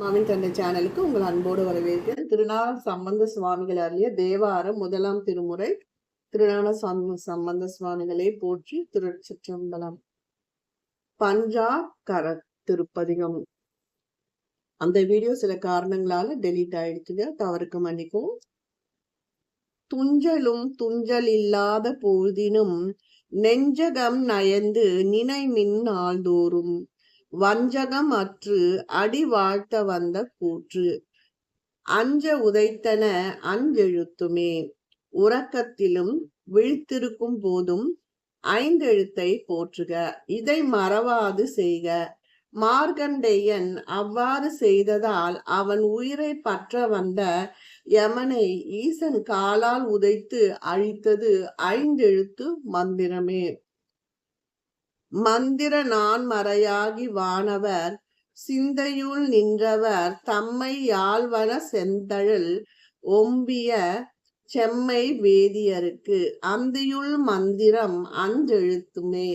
மாவின் தந்தை சேனலுக்கு உங்கள் அன்போடு வரவேற்கிறேன். திருநாள சம்பந்த சுவாமிகள் அருளிய தேவாரம் முதலாம் திருமுறை திருநாள சம்பந்த சுவாமிகளை போற்றி திருச்சிற்றம்பலம். பஞ்சா கர திருப்பதிகம். அந்த வீடியோ சில காரணங்களால டெலீட் ஆயிடுச்சுங்க. தவறுக்கு மன்னிக்கும் துஞ்சலும் துஞ்சல் இல்லாத பொழுதினும் நெஞ்சகம் நயந்து நினைமின் நாள்தோறும். வஞ்சகம் அற்று அடி வாழ்த்த வந்த கூற்று. அஞ்ச உதைத்தன அஞ்செழுத்துமே. உறக்கத்திலும் விழித்திருக்கும் போதும் ஐந்தெழுத்தை போற்றுக. இதை மறவாது செய்க. மார்கண்டேயன் அவ்வாறு செய்ததால் அவன் உயிரை பற்ற வந்த யமனை ஈசன் காலால் உதைத்து அழித்தது ஐந்தெழுத்து மந்திரமே. மந்திர நான் மறையாகி வானவர் சிந்தையுள் நின்றவர் தம்மை யாழ்வன செந்தழல் ஒம்பிய செம்மை வேதியருக்கு அந்தியுள் மந்திரம் அஞ்செழுத்துமே.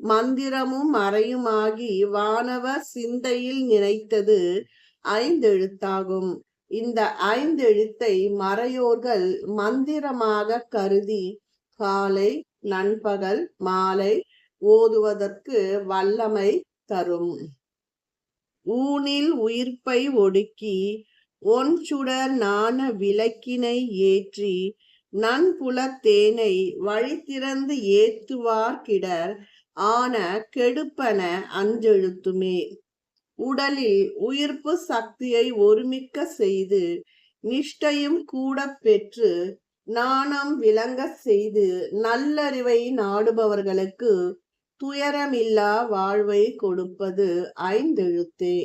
மந்திரமும் மறையுமாகி வானவர் சிந்தையில் நினைத்தது ஐந்தெழுத்தாகும். இந்த ஐந்தெழுத்தை மறையோர்கள் மந்திரமாக கருதி காலை நண்பகல் மாலை ஓதுவதற்கு வல்லமை தரும். ஊனில் உயிர்ப்பை ஒடுக்கி ஒன் சுடர் நாண விளக்கினை ஏற்றி நன்புல தேனை வழி திறந்து ஏத்துவார் கிடர் ஆன கெடுப்பன அஞ்செழுத்துமே. உடலில் உயிர்ப்பு சக்தியை ஒருமிக்க செய்து நிஷ்டையும் கூட பெற்று நாணம் விளங்க செய்து நல்லறிவை நாடுபவர்களுக்கு துயரமில்லா வாழ்வை கொடுப்பது ஐந்தெழுத்தே.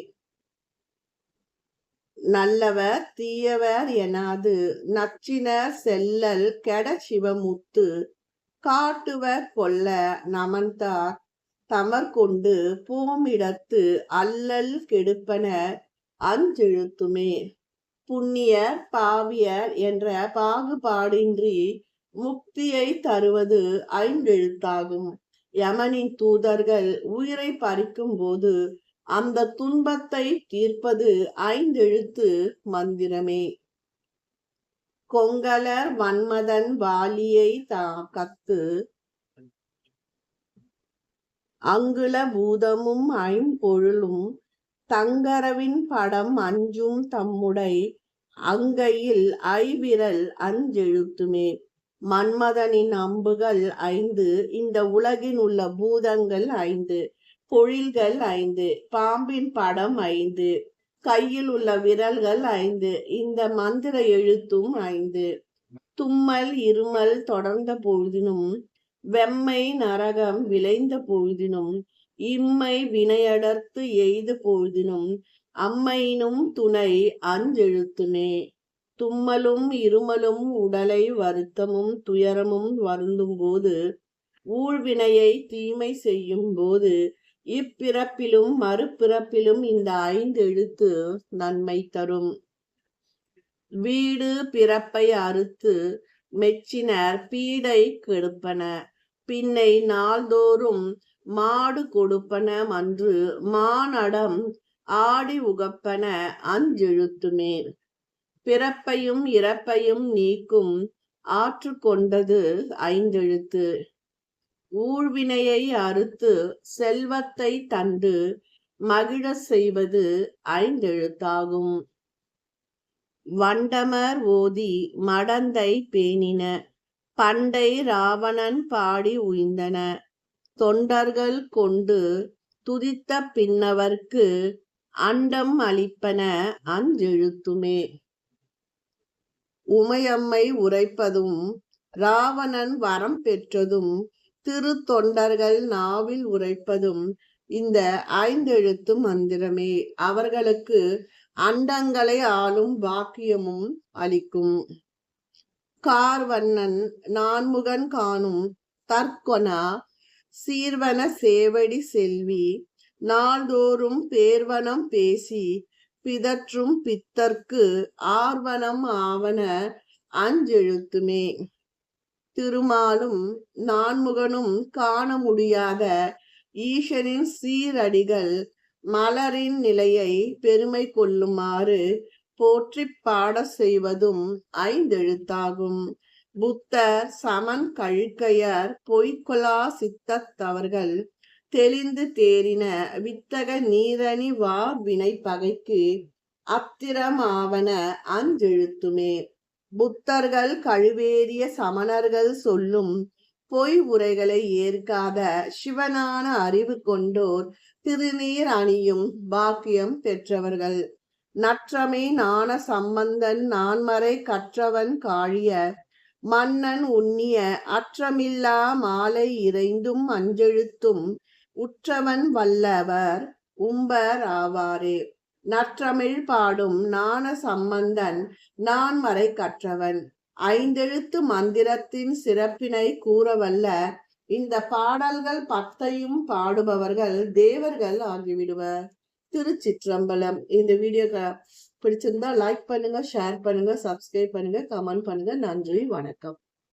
நல்லவர் தீயவர் எனாது நச்சினர் செல்லல் கெட சிவமுத்து காட்டுவர் கொல்ல நமந்தார் தமர் கொண்டு பூமிடத்து அல்லல் கெடுப்பன அஞ்செழுத்துமே. புண்ணியர் பாவியர் என்ற பாகுபாடின்றி முக்தியை தருவது ஐந்தெழுத்தாகும். யமனின் தூதர்கள் உயிரை பறிக்கும் போது அந்த துன்பத்தை தீர்ப்பது ஐந்தெழுத்து மந்திரமே. கொங்கலர் வன்மதன் வாலியை தா கத்து. அங்குல பூதமும் ஐம்பொருளும் தங்கரவின் படம் அஞ்சும் தம்முடை அங்கையில் ஐவிரல் அஞ்செழுத்துமே. மன்மதனின் அம்புகள் ஐந்து இந்த உலகின் உள்ள பூதங்கள் ஐந்து பொழில்கள் ஐந்து பாம்பின் படம் ஐந்து கையில் உள்ள விரல்கள் ஐந்து இந்த மந்திர எழுத்தும் ஐந்து. தும்மல் இருமல் தொடர்ந்த பொழுதினும் வெம்மை நரகம் விளைந்த பொழுதினும் இம்மை வினையடர்த்து எய்த பொழுதினும் அம்மையினும் துணை அஞ்செழுத்துனே தும்மலும் இருமலும் உடலை வருத்தமும் துயரமும் வருந்தும் போது ஊழ்வினையை தீமை செய்யும் போது இப்பிறப்பிலும் மறுபிறப்பிலும் இந்த ஐந்து எழுத்து நன்மை தரும். வீடு பிறப்பை அறுத்து மெச்சினர் பீடை கெடுப்பன பின்னை நாள்தோறும் மாடு கொடுப்பன மன்று மானடம் ஆடி உகப்பன அஞ்செழுத்துமே. பிறப்பையும் இறப்பையும் நீக்கும் ஆற்று கொண்டது ஐந்தெழுத்து. ஊழ்வினையை அறுத்து செல்வத்தை தந்து மகிழ செய்வது ஐந்தெழுத்தாகும். வண்டமர் ஓதி மடந்தை பேணின பண்டை ராவணன் பாடி உய்ந்தன. தொண்டர்கள் கொண்டு துதித்த பின்னவர்க்கு அண்டம் அளிப்பன அஞ்செழுத்துமே. உமையம்மை உரைப்பதும் ராவணன் வரம் பெற்றதும் திரு தொண்டர்கள் நாவில் உரைப்பதும் இந்த ஐந்தெழுத்து மந்திரமே. அவர்களுக்கு அண்டங்களை ஆளும் பாக்கியமும் அளிக்கும். கார்வண்ணன் நான்முகன் காணும் தற்கொனா சீர்வன சேவடி செல்வி நாள்தோறும் பேர்வனம் பேசி பிதற்றும் பித்தர்க்கு ஆர்வனம் ஆவன அஞ்செழுத்துமே. திருமாலும் நான்முகனும் காண முடியாத ஈசனின் சீரடிகள் மலரின் நிலையை பெருமை கொள்ளுமாறு போற்றிப் பாட செய்வதும் ஐந்தெழுத்தாகும். புத்தர் சமன் கழுக்கையர் பொய்கொலா சித்தத்தவர்கள் தெளிந்து தேறின வித்தக நீரணி வா வினை பகைக்கு அத்திரமாவன அஞ்செழுத்துமே. புத்தர்கள் கழுவேறிய சமணர்கள் சொல்லும் பொய் உரைகளை ஏற்காத சிவனான அறிவு கொண்டோர் திருநீர் அணியும் பாக்கியம் பெற்றவர்கள். நற்றமே நாண சம்பந்தன் நான்மறை கற்றவன் காழிய மன்னன் உண்ணிய அற்றமில்லா மாலை இறைந்தும் அஞ்செழுத்தும் உற்றவன் வல்லவர் உம்பர் ஆவாரே நற்றமிழ் பாடும் நாண சம்பந்தன் நான் வரை கற்றவன். ஐந்தெழுத்து மந்திரத்தின் சிறப்பினை கூறவல்ல. இந்த பாடல்கள் பத்தையும் பாடுபவர்கள் தேவர்கள் ஆகிவிடுவர். திருச்சிற்றம்பலம். இந்த வீடியோ பிடிச்சிருந்தா லைக் பண்ணுங்க ஷேர் பண்ணுங்க சப்ஸ்கிரைப் பண்ணுங்க கமெண்ட் பண்ணுங்க. நன்றி வணக்கம்.